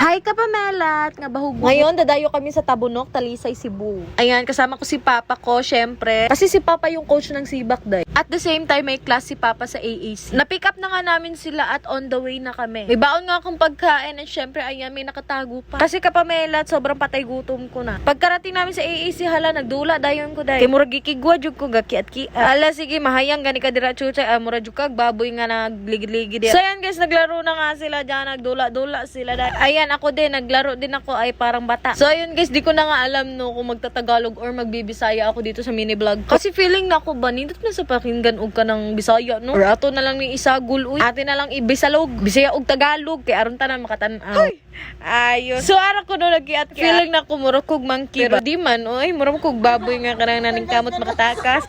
Hi ka Pamelat, nga bahug Ngayon, dadayo kami sa Tabunok, Talisay, Cebu. Ayan, kasama ko si Papa ko, syempre. Kasi si Papa yung coach ng Sibak Day. At the same time, may class si Papa sa AAC. Na-pick up na nga namin sila at on the way na kami. May baon nga akong pagkain at syempre, ayan, may nakatago pa. Kasi ka Pamelat, sobrang patay gutom ko na. Pagkarating namin sa AAC, hala, nagdula, dayon ko dayon. Kay murag gikigwa, jud ko gaki at ki. Ala, sige, mahayang gani ka dira chuchay, ah, murag jud kag baboy nga nagligid-ligid. So, ayan guys, naglaro na nga sila dyan, nagdula-dula sila. dahil- Ayan, ako din, naglaro din ako ay parang bata. So, ayun guys, di ko na nga alam no kung magtatagalog or magbibisaya ako dito sa mini vlog. Kasi feeling na ako ba, nindot na sa pakinggan og ka ng bisaya, no? Or ato na lang ni isagul, uy. Ate na lang ibisalog, bisaya og tagalog, kay aron tanan makatan-aw. Ayun. So, ara ko no nagkiat Feeling na kumurok kog monkey ba? Di man, oy, murok kog baboy nga kanang naning kamot makatakas.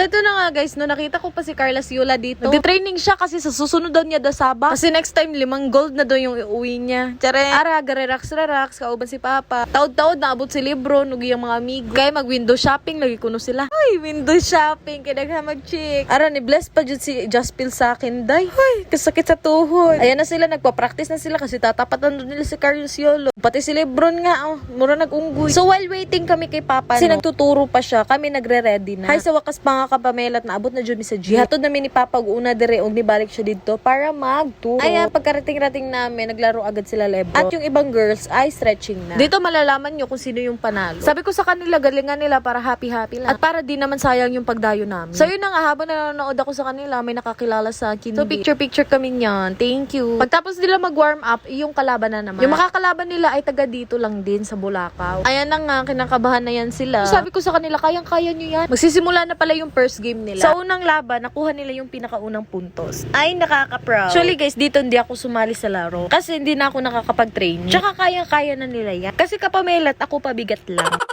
So ito na nga guys, no nakita ko pa si Carla Siula dito. Nagte-training siya kasi sa susunod daw niya dasaba. Kasi next time limang gold na daw yung iuwi niya. Tsare, ara gare-relax relax kauban si Papa. Taod-taod naabot si libro nugi yung mga amigo. Kaya mag window shopping lagi kuno sila. Ay, window shopping kay daghan mag-chick. Ara ni bless pa jud si Jaspil sa akin day. Ay, kasakit sa tuhod. Ayan na sila nagpa-practice na sila kasi tatapatan nila si Carla Siolo. Pati si Lebron nga, oh, mura nag-unggoy. So while waiting kami kay Papa, kasi nagtuturo pa siya, kami nagre-ready na. Hay sa wakas pa nga kapamelat na abot na dyan mi sa G. Hatod namin ni Papa una dire og nibalik siya dito para magturo. Ayan, pagkarating-rating namin, naglaro agad sila Lebron. At yung ibang girls ay stretching na. Dito malalaman nyo kung sino yung panalo. Sabi ko sa kanila, galingan nila para happy-happy lang. At para di naman sayang yung pagdayo namin. So yun na nga, habang nanonood ako sa kanila, may nakakilala sa akin. So picture-picture kami niyan. Thank you. Pagtapos nila mag-warm up, yung kalaban na naman. Yung makakalaban nila ay taga dito lang din sa Bulacau. Ayan na nga, kinakabahan na yan sila. Sabi ko sa kanila, kayang-kaya nyo yan. Magsisimula na pala yung first game nila. Sa unang laban, nakuha nila yung pinakaunang puntos. Ay, nakaka-proud. Actually guys, dito hindi ako sumali sa laro. Kasi hindi na ako nakakapag-train. Tsaka kayang-kaya na nila yan. Kasi kapamelat, ako pabigat lang.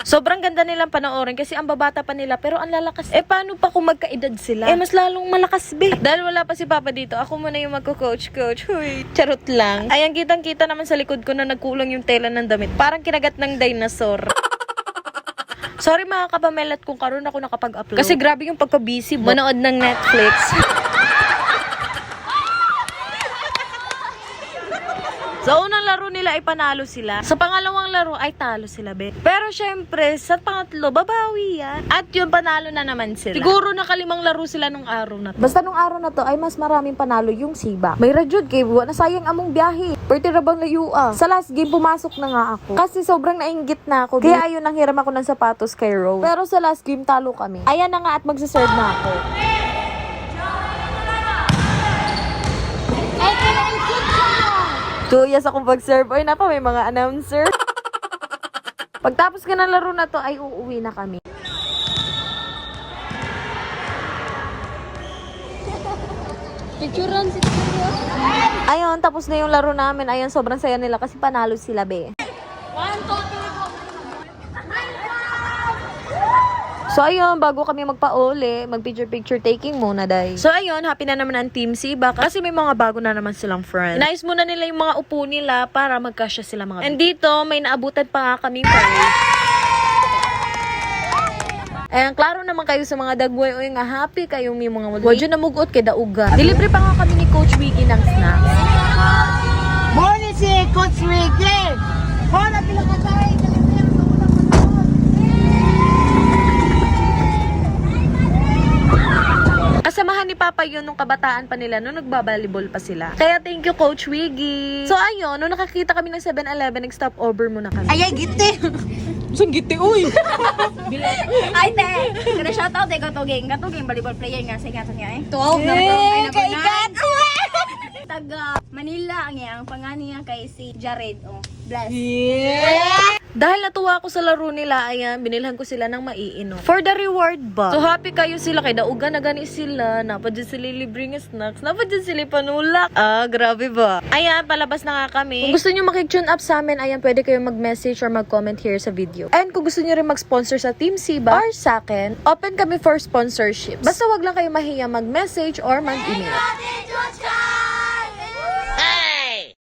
Sobrang ganda nilang panoorin kasi ang babata pa nila pero ang lalakas. Eh paano pa kung magkaedad sila? Eh mas lalong malakas be. Dahil wala pa si Papa dito, ako muna yung magko-coach coach. Huy, charot lang. Ayan kitang kita naman sa likod ko na nagkulang yung tela ng damit. Parang kinagat ng dinosaur. Sorry mga kapamelat kung karon ako nakapag-upload. Kasi grabe yung pagka-busy. Manood ng Netflix. Sa unang nila ay panalo sila. Sa pangalawang laro ay talo sila, be. Pero syempre, sa pangatlo, babawi yan. At yun, panalo na naman sila. Siguro nakalimang laro sila nung araw na to. Basta nung araw na to ay mas maraming panalo yung Sibak. May radyod kay buwa na sayang among biyahe. Pwede rabang layo ah. Sa last game, pumasok na nga ako. Kasi sobrang nainggit na ako. Kaya ayun, nang hiram ako ng sapatos kay Rose. Pero sa last game, talo kami. Ayan na nga at magsaserve na ako. Two years akong pag-serve. Oy, napa, may mga announcer. Pagtapos ka ng laro na to, ay uuwi na kami. Picturean si Ayun, tapos na yung laro namin. Ayun, sobrang saya nila kasi panalo sila, be. So ayun, bago kami magpa-uli, mag-picture-picture taking muna, day. So ayun, happy na naman ang Team Siba kasi may mga bago na naman silang friends. Inayos muna nila yung mga upo nila para magkasya sila mga And dito, may naabutan pa nga kaming parade. Ayan, klaro naman kayo sa mga dagway o nga happy kayong may mga wala. Wadyo na mugot kay Dauga. Dilibre pa nga kami ni Coach Wiggy ng snacks. Morning si Coach Ricky. Hola, Papa yun nung kabataan pa nila nung nagbabalibol pa sila. Kaya thank you Coach Wiggy. So ayun, nung nakakita kami ng 7-Eleven, nag-stop over muna kami. Ay, ay, giti. Saan giti, uy? Ay, te. Kada shoutout, eh, katuging. Katuging, volleyball player nga. Sige, nga niya, eh. 12 na Ay, ito. number nine. Taga Manila ang iyang panganiya kay si Jared. Oh, bless. Yeah. Dahil natuwa ako sa laro nila, ayan, binilhan ko sila ng maiinom. For the reward ba? So happy kayo sila, kay dauga na gani sila. Napad dyan sila libreng snacks. Napad dyan sila panulak. Ah, grabe ba? Ayan, palabas na nga kami. Kung gusto nyo makik-tune up sa amin, ayan, pwede kayo mag-message or mag-comment here sa video. And kung gusto nyo rin mag-sponsor sa Team Siba or sa akin, open kami for sponsorship. Basta wag lang kayo mahiya mag-message or mag-email.